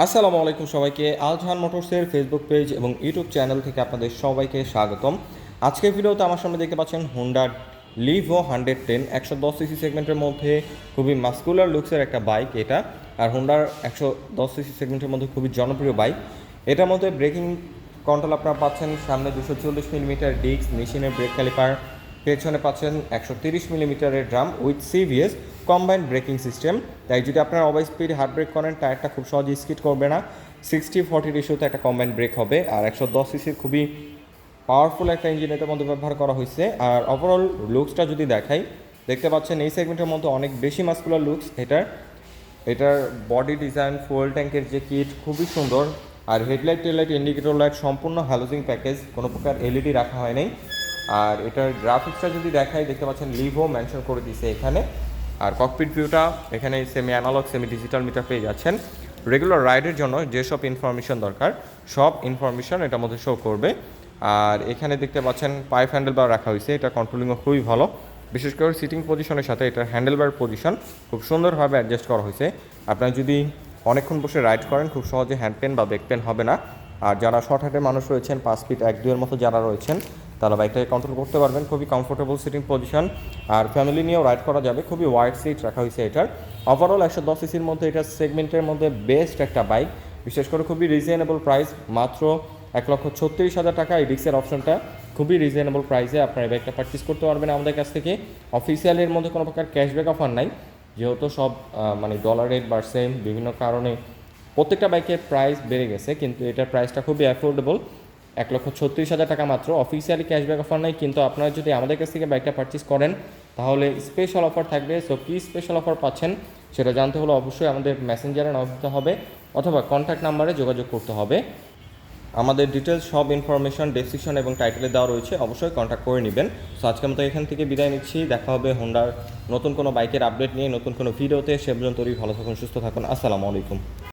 আসসালামু আলাইকুম সবাইকে। আলজাহান মোটরসের ফেসবুক পেজ এবং ইউটিউব চ্যানেল থেকে আপনাদের সবাইকে স্বাগতম। আজকের ভিডিওতে আমার সামনে দেখতে পাচ্ছেন হোন্ডা লিভো হান্ড্রেড টেন একশো দশ সিসি সেগমেন্টের মধ্যে খুবই মাস্কুলার লুকসের একটা বাইক এটা। আর হোন্ডার একশো দশ সিসি সেগমেন্টের মধ্যে খুবই জনপ্রিয় বাইক এটার মধ্যে ব্রেকিং কন্ট্রোল আপনারা পাচ্ছেন, সামনে দুশো চল্লিশ মিলিমিটার ডিস্ক মেশিনের ব্রেক ক্যালিপার পেছনে পাচ্ছেন একশো তিরিশ মিলিমিটারের drum with CVS combined braking system তাই যদি আপনারা ওভার স্পিড হার্ড ব্রেক করেন টায়ারটা খুব সহজে স্কিড করবে না। সিক্সটি ফর্টি রেশিওতে একটা কম্বাইন্ড ব্রেক হবে, আর একশো দশ সিসির খুবই পাওয়ারফুল একটা ইঞ্জিন এটার মধ্যে ব্যবহার করা হয়েছে। আর ওভারঅল লুকসটা যদি দেখাই, দেখতে পাচ্ছেন এই সেগমেন্টের মধ্যে অনেক বেশি মাস্কুলার লুকস এটার এটার বডি ডিজাইন ফুয়েল ট্যাঙ্কের যে কিট খুবই সুন্দর। আর হেডলাইট টেলাইট ইন্ডিকেটর লাইট সম্পূর্ণ হ্যালোজিং প্যাকেজ কোনো প্রকার এলইডি রাখা হয় নাই। আর এটার গ্রাফিক্সটা যদি দেখাই, দেখতে পাচ্ছেন লিভো মেনশন করে দিয়েছে এখানে। আর ককপিট ভিউটা এখানে semi analogue semi digital meter পেয়ে যাচ্ছেন। রেগুলার রাইডের জন্য যেসব ইনফরমেশন দরকার, সব ইনফরমেশন এটার মধ্যে শো করবে। আর এখানে দেখতে পাচ্ছেন পাইপ হ্যান্ডেল বার রাখা হয়েছে, এটা কন্ট্রোলিংও খুবই ভালো। বিশেষ করে সিটিং পজিশনের সাথে এটার হ্যান্ডেল বার পজিশন খুব সুন্দরভাবে অ্যাডজাস্ট করা হয়েছে। আপনারা যদি অনেকক্ষণ বসে রাইড করেন, খুব সহজে হ্যান্ড পেন বা ব্যাক পেন হবে না। আর যারা শর্ট হার্টের মানুষ রয়েছেন, পাঁচ ফিট এক দুয়ের মতো যারা রয়েছেন তারা বাইকটাকে কন্ট্রোল করতে পারবেন। খুবই কমফোর্টেবল সিটিং পজিশন আর ফ্যামিলি নিয়েও রাইড করা যাবে। খুবই ওয়াইড সিট রাখা হয়েছে এটার। ওভারঅল একশো দশ সিসির মধ্যে এটা সেগমেন্টের মধ্যে বেস্ট একটা বাইক বিশেষ করে খুবই রিজনেবল প্রাইস মাত্র এক লক্ষ ছত্রিশ হাজার টাকা এই রিক্সের অপশনটা খুবই রিজনেবল প্রাইসে আপনার এই বাইকটা পারচেস করতে পারবেন আমাদের কাছ থেকে। অফিসিয়ালের মধ্যে কোনো প্রকার ক্যাশব্যাক অফার নাই। যেহেতু সব মানে ডলার রেট বাড়ছে বিভিন্ন কারণে প্রত্যেকটা বাইকের প্রাইস বেড়ে গেছে। কিন্তু এটার প্রাইসটা খুবই অ্যাফোর্ডেবল এক লক্ষ ছত্রিশ হাজার টাকা মাত্র। অফিসিয়ালি ক্যাশব্যাক অফার নাই, কিন্তু আপনারা যদি আমাদের কাছ থেকে বাইকটা পারচেস করেন, তাহলে স্পেশাল অফার থাকবে। সো কী স্পেশাল অফার পাচ্ছেন, সেটা জানতে হলে অবশ্যই আমাদের মেসেঞ্জারে নক দিতে হবে, অথবা কন্ট্যাক্ট নাম্বারে যোগাযোগ করতে হবে। আমাদের ডিটেলস সব ইনফরমেশন ডেসক্রিপশন এবং টাইটেলে দেওয়া রয়েছে, অবশ্যই কন্ট্যাক্ট করে নেবেন। সো আজকের মতো এখান থেকে বিদায় নিচ্ছি। দেখা হবে হোন্ডার নতুন কোনো বাইকের আপডেট নিয়ে, নতুন কোনো ভিডিওতে সে পর্যন্ত ভালো থাকুন, সুস্থ থাকুন। আসসালামু আলাইকুম।